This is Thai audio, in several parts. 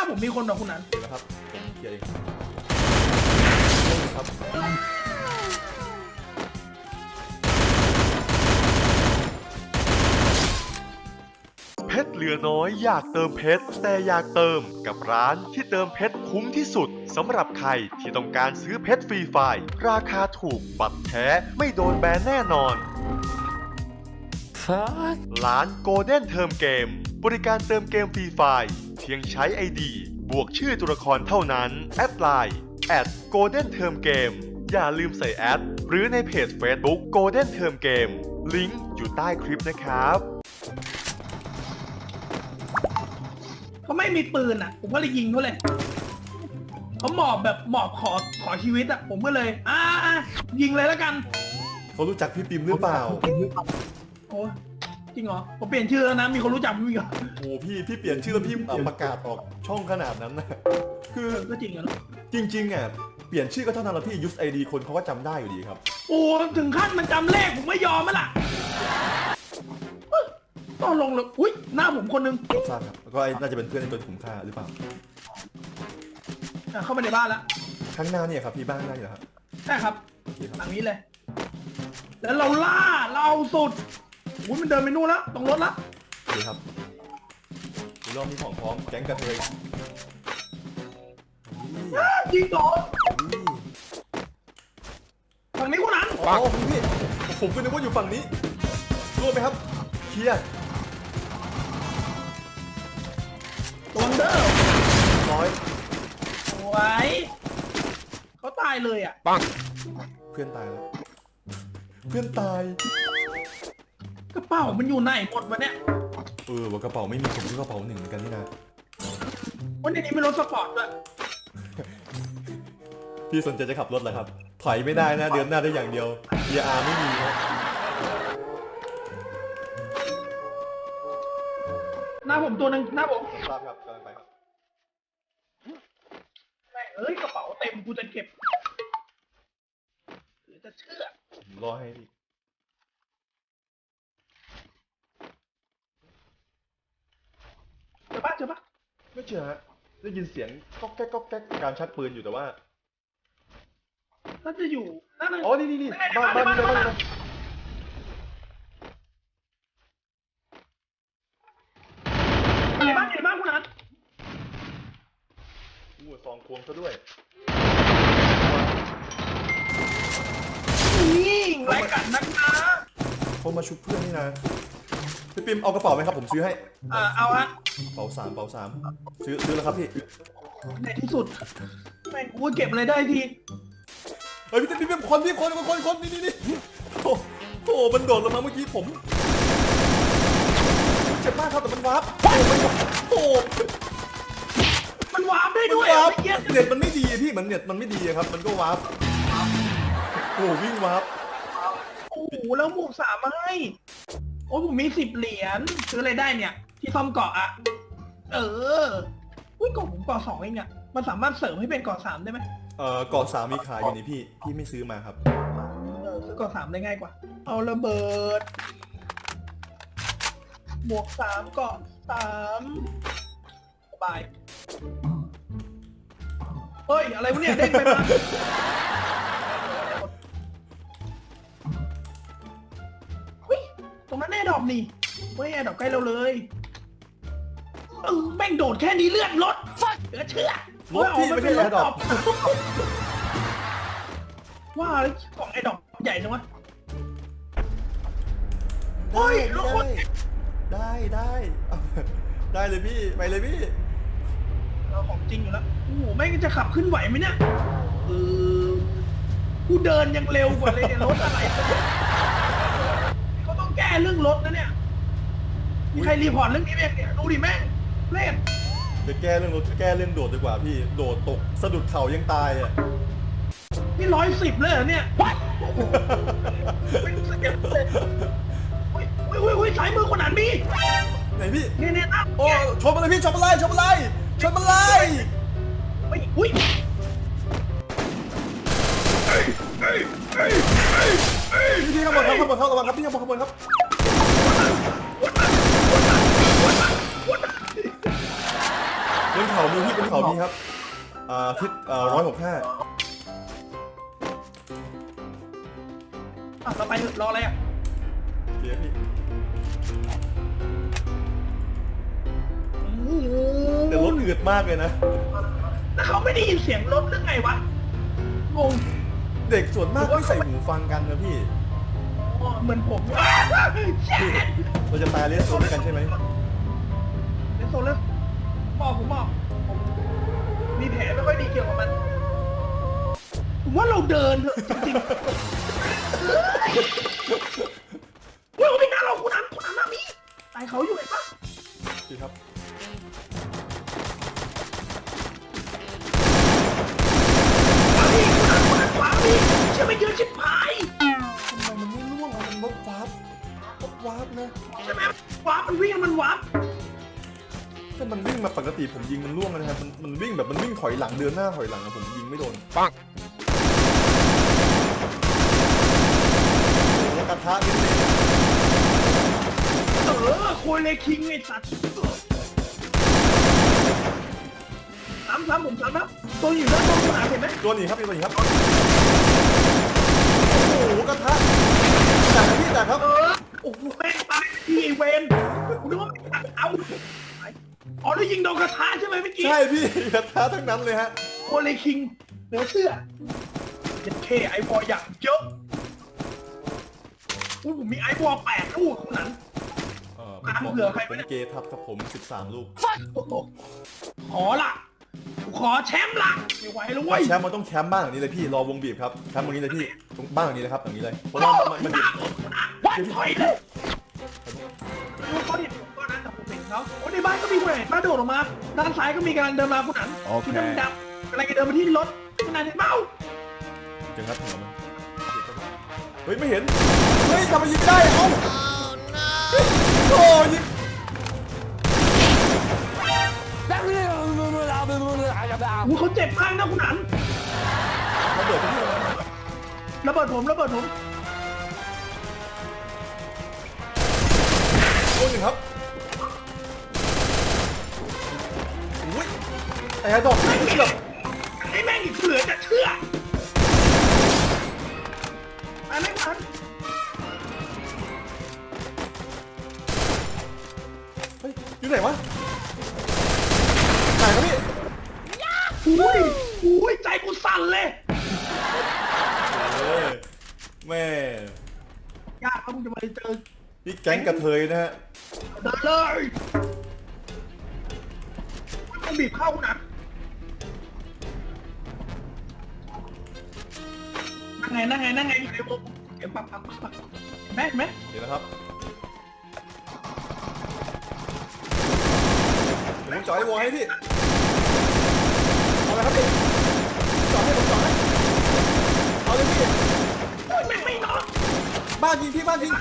าผมมีคนแบบคุณนั้นเดี๋ยวนะครับผมเคลียร์เองครับเพชรเหลือน้อยอยากเติมเพชรแต่อยากเติมกับร้านที่เติมเพชรคุ้มที่สุดสำหรับใครที่ต้องการซื้อเพชรฟรีไฟล์ราคาถูกบัตรแท้ไม่โดนแบนแน่นอน ร้าน Golden Term Game บริการเติมเกมฟรีไฟล์ เพียงใช้ ID บวกชื่อตัวละครเท่านั้น แอดไลน์ at Golden Term Game อย่าลืมใส่แอด หรือในเพจ Facebook Golden Term Game ลิงก์อยู่ใต้คลิปนะครับเขาไม่มีปืนอะ ผมก็เลยยิงเขาเลยเขาหมอบแบบหมอบขอขอชีวิตอะ ผมก็เลย อ่าอะยิงเลยแล้วกัน เขารู้จักพี่ปิมหรือเปล่า โอ้ย จริงเหรอผมเปลี่ยนชื่อแล้วนะ มีคนรู้จักผมอีกเหรอโอ้พี่พี่เปลี่ยนชื่อแล้วพี่เอาประกาศออกช่องขนาดนั้นนะคือเออก็จริงเหรอจริงๆอะเปลี่ยนชื่อก็เท่านั้นแล้วพี่ยูสไอดีคนเขาก็จำได้อยู่ดีครับ โอ้ถึงขั้นมันจำเลขผมไม่ยอมมั้ล่ะเอ้ยต้องลงเลยอุ้ยหน้าผมคนนึงรับทราบครับแล้วก็ไอ้น่าจะเป็นเพื่อนในตัวขุมค่าหรือเปล่า อะเข้ามาในบ้านแล้วข้างหน้าเนี่ยครับพี่บ้านข้างหน้าอยู่แล้วครับ ใช่ครับ โอเคครับ หลังนี้เลย แล้วเราล่าเราสุด อุ้ยมันเดินไปนู่นแล้วตรงรถละโอเคครับเดี๋ยวรอบนี้ของพร้อมแก๊งกระเทยนี่อ้าจริงเหรอนี่ฝั่งนี้คนนั้นอ๋อพี่พี่ผมก็นึกว่าอยู่ฝั่งนี้รู้ไหมครับเคลียร์ตัวเดอร์ร้อยสวยเขาตายเลยอะเพื่อนตายแล้วเพื่อนตาย กระเป๋ามันอยู่ไหนหมดวะเนี่ยเออว่ากระเป๋าไม่มีผมที่กระเป๋าหนึ่งเหมือนกันนี่นะวันนี้มีรถสปอร์ตด้วยพี่สนใจจะขับรถเหรอครับ ถอยไม่ได้นะ เดินหน้าได้อย่างเดียว ER ไม่มีนะหน้าผมตัวหนึ่งหน้าผมทราบครับกำลังไปครับแม่งเอ้ยกระเป๋าเต็มกูจะเก็บหรือจะเชื่อผมรอให้พี่ เจ อปะเจอปะไม่เชื่อฮะได้ยินเสียงก๊อกแก๊กก๊อกแก๊กการชักปืนอยู่แต่ว่าน่าจะอยู่นั่นน่ะอ๋อนี่นี่นี่บ้านบ้านนี่เลยบ้านนี่เลยในบ้านในบ้านคุณนัทอู้ซองควงซะด้วยนี่ไรายกันนักนะเขามาชุบเพื่อนนี่นะ พี่ปิมเอากระเป๋าไหมครับผมซื้อให้เออเอาฮะกระเป๋าสามกระเป๋าสามซื้อซื้อแล้วครับพี่ในที่สุดแม่งกูเก็บอะไรได้ทีเฮ้ยพี่ปิมพี่ปิมคนพี่คนคนคนคนนี่นี่นี่โอ้โหมันโดดลงมาเมื่อกี้ผมเจ็บมากครับแต่มันวาร์ปโอ้โหมันวาร์ปมันวาร์ปได้มันด้วยวาร์ปไอ้เหี้ยเน็ตมันไม่ดีอะพี่มันเน็ตมันไม่ดีอะครับ มันก็วาร์ปโอ้โหวิ่งวาร์ปโอ้โหแล้วหมวกสามมาให้ โอ้ผมมีสิบเหรียญซื้ออะไรได้เนี่ย ที่ซ่อมเกาะอะเอออุ้ยเกาะผมเกาะสองเองอะมันสามารถเสริมให้เป็นเกาะสามได้ไหมเอ่อกอดสามมีขายอยู่นี่พี่ พี่ไม่ซื้อมาครับ เออซื้อเกาะสามได้ง่ายกว่า เอาระเบิดหมวกสามเกาะสามสบายเฮ้ย อะไรวะเนี่ยเด้งไปมา นั้นแน่ดอกนี่เฮ้ยแอร์ดอกใกล้เราเลยเออแม่งโดดแค่นี้เลือดลดเหลือเชื่อรถพี่ไม่ใช่ Air-Drop ว่าแล้วของไอ้ดอกใหญ่จังวะเฮ้ยลูกคน ได้ได้เอาได้เลยพี่ ไปเลยพี่ เราของจริงอยู่แล้วโอ้โหแม่งจะขับขึ้นไหวไหมเนี่ยเออกูเดินยังเร็วกว่าเลยเนี่ยรถอะไร เขาต้องแก้เรื่องรถนะเนี่ย มีใครรีพอร์ตเรื่องนี้ไหมเนี่ยดูดิแม่งเล่นเดี๋ยวแก้เรื่องรถแก้เรื่องโดดดีกว่าพี่ โดดตกสะดุดเข่ายังตายอะ นี่ร้อยสิบเลยเหรอเนี่ยโอ้โหไม่รู้สึกยังเลยเฮ้ยเฮ้ยเฮ้ยเฮ้ยสายมือคนนั้นมีไหนพี่ เนี่ยเนี่ยนะโอ้ชนมาเลยพี่ชนมาเลยชนมาเลยชนมาเลยเฮ้ยอุ้ยพี่พี่ข้างบนครับข้างบนครับระวังครับพี่ข้างบนข้างบนครับ เขามีพี่บนเขามีครับอ่าทิศอ่าร้อยหกห้าอะเราไปเถอะรออะไรอะเดี๋ยวพี่โอ้แต่รถอืดมากเลยนะ แล้วเขาไม่ได้ยินเสียงรถหรือไงวะงงเด็กส่วนมากไม่ใส่หูฟังกันนะพี่ อ๋อเหมือนผมแช่เราจะตายเลสโซนด้วยกันใช่ไหมเลสโซเลสบอกผมบอก มมีแผลไม่ค่อยดีเกี่ยวกับมันผมว่าเราเดินเถอะจริงๆเฮ้ยไม่น่าเราคุณอันคุณอันน่ามีตายเขาอยู่ไหนปะพี่ครับขวาพี่คุณอันคุณอันขวาพี่เชื่อไม่เยอะชิบหายทำไมมันไม่ร่วงอะมันวับวับวับวับนะใช่ไหมวาร์ปมันวิ่งมันวาร์ป ถ้ามันวิ่งมาปกติผมยิงมันร่วงนะครับ มันมันวิ่งแบบมันวิ่งถอยหลังเดินหน้าถอยหลังอะผมยิงไม่โดน ปังโอ้โหกระทะนิดนึงเออโคยเลคิงไอ้สัตว์ซ้ำซ้ำผมซ้ำนะตัวอยู่ด้านบนคุณอันเห็นไหมตัวหนีครับตัวหนีครับ โอ้โหกระทะจากนะพี่จากครับ เออ โอ้โหแม่งตายทีไอ้เวนกูนึกว่าไม่ตัดเอา อ๋อแล้วยิงโดนกระทะใช่ไหมเมื่อกี้ใช่พี่กระทะทั้งนั้นเลยฮะโคเลคิงเหลือเชื่อเจ็ดเคไอวอลอย่างเยอะอุ้ยผมมีไอวอลแปดลูกคุณนั้นเอออะเผื่อใครผมเกย์ทับครับผม 13 ลูกโอ้โหขอละกูขอแชมป์ละไม่ไหวแล้วเว้ย แชมป์มันต้องแคมป์บ้านอย่างนี้เลยพี่ รอวงบีบครับแคมป์ตรงนี้เลยพี่ตรงบ้านอย่างนี้เลยครับอย่างนี้เลย เพราะว่ามันมันมัน วัดถอยเลยดูเขาดิก็นั้นแต่ผม เห็นเขาโอ้ในบ้านก็มีคนเห็นมาโดดออกมา ด้านซ้ายก็มีกำลังเดินมาคุณหนันโอเคที่ดำดำๆกำลังจะเดินมาที่รถคุณหนันเห็นเปล่าจังครับหัวมันเฮ้ยไม่เห็น เฮ้ยทำไมยิงได้เอ้าโอ้ยิงโอ้โหเขาเจ็บมากนะคุณหนันระเบิดตรงนี้เลยระเบิดผมระเบิดผม แต่ดอกไม่เกือบไอ้แม่งอีกเหลือจะเชื่อไอ้แม่งมันเฮ้ยอยู่ไหนวะไหนครับพี่อุ้ยอุ้ยใจกูสั่นเลยเออแม่ยากครับมึงจะมาเจอนี่แก๊งกระเทยนะฮะเดินเลยต้องบีบเข้าคุณหนัน ไงนั่งไงนั่งไงอยู่ในวงเก็บปักปักปักปักเห็นไหมเห็นไหมเดี๋ยวนะครับเดี๋ยวผมจ่อให้วอลให้พี่เอาเลยครับพี่จ่อให้ผมจ่อให้เอาเลยพี่โอ้ยไม่ไม่นอนบ้านยิงพี่บ้านยิง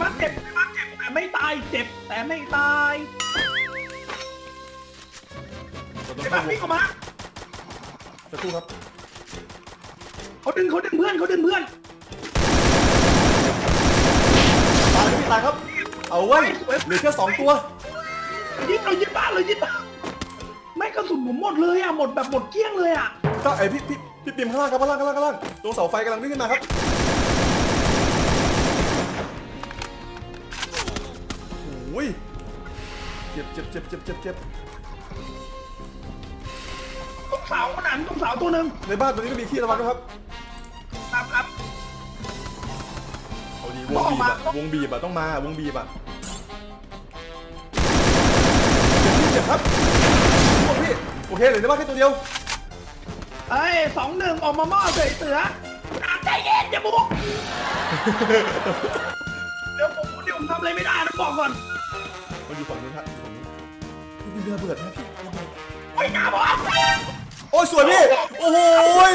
บ้านเจ็บบ้านเจ็บแต่ไม่ตายเจ็บแต่ไม่ตายเราต้องไอ้เข้าบ้านวิ่งออกมาสักครู่ครับ เขาดึงเขาดึงเพื่อนเขาดึงเพื่อนตายครับพี่ตายครับ เอาไว้ยเหลือแค่สองตัว ยิงเรายิงบ้านเลยยิงบ้านไม่กระสุนผมหมดเลยอะหมดแบบหมดเกลี้ยงเลยอะก็ไอพี่พี่พี่ปิมข้างล่างครับข้างล่างข้างล่างข้างล่างตรงเสาไฟกำลังวิ่งขึ้นมาครับโอ้ยเจ็บเจ็บเจ็บเจ็บเจ็บเจ็บตรงเสาขนาดตรงเสาตัวหนึ่งในบ้านตัวนี้ก็มีขี้ระวังนะครับครับ วงบีบอะวงบีบอะต้องมาวงบีบอะเจ็บพี่เจ็บครับพวกพี่โอเคเหลือในบ้านแค่ตัวเดียวเอ้ยสองหนึ่งออกมาหม้อเสยเสือคุณอาใจเย็นอย่าบุกเดี๋ยวผมเดี๋ยวผมทำอะไรไม่ได้นะบอกก่อนมันอยู่ฝั่งนู้นฮะฝั่งนี้พี่มีระเบิดนะพี่ระเบิดโอ้ยหน้าบอสโอ้ยสวยพี่โอ้โหย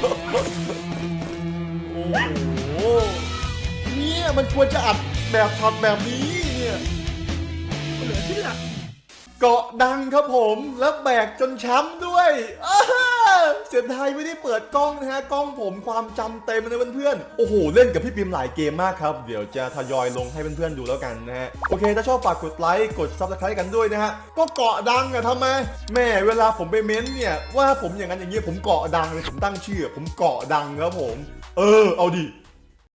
โอ้โห เนี่ยมันควรจะอัดแบบช็อตแบบนี้เนี่ยเหลือเชื่อเกาะดังครับผมแล้วแบกจนช้ำด้วยเสียดายไม่ได้เปิดกล้องนะฮะกล้องผมความจำเต็มเลยเพื่อนๆโอ้โหเล่นกับพี่ปิมหลายเกมมากครับ เดี๋ยวจะทยอยลงให้เพื่อนๆดูแล้วกันนะฮะโอเค ถ้าชอบฝากกดไลค์กดซับสไครต์กันด้วยนะฮะก็เกาะดังอะทำไมแม่เวลาผมไปเม้นต์เนี่ยว่าผมอย่างนั้นอย่างนี้ผมเกาะดังเลยผมตั้งชื่อ ผมเกาะดังครับผม เออเอาดิ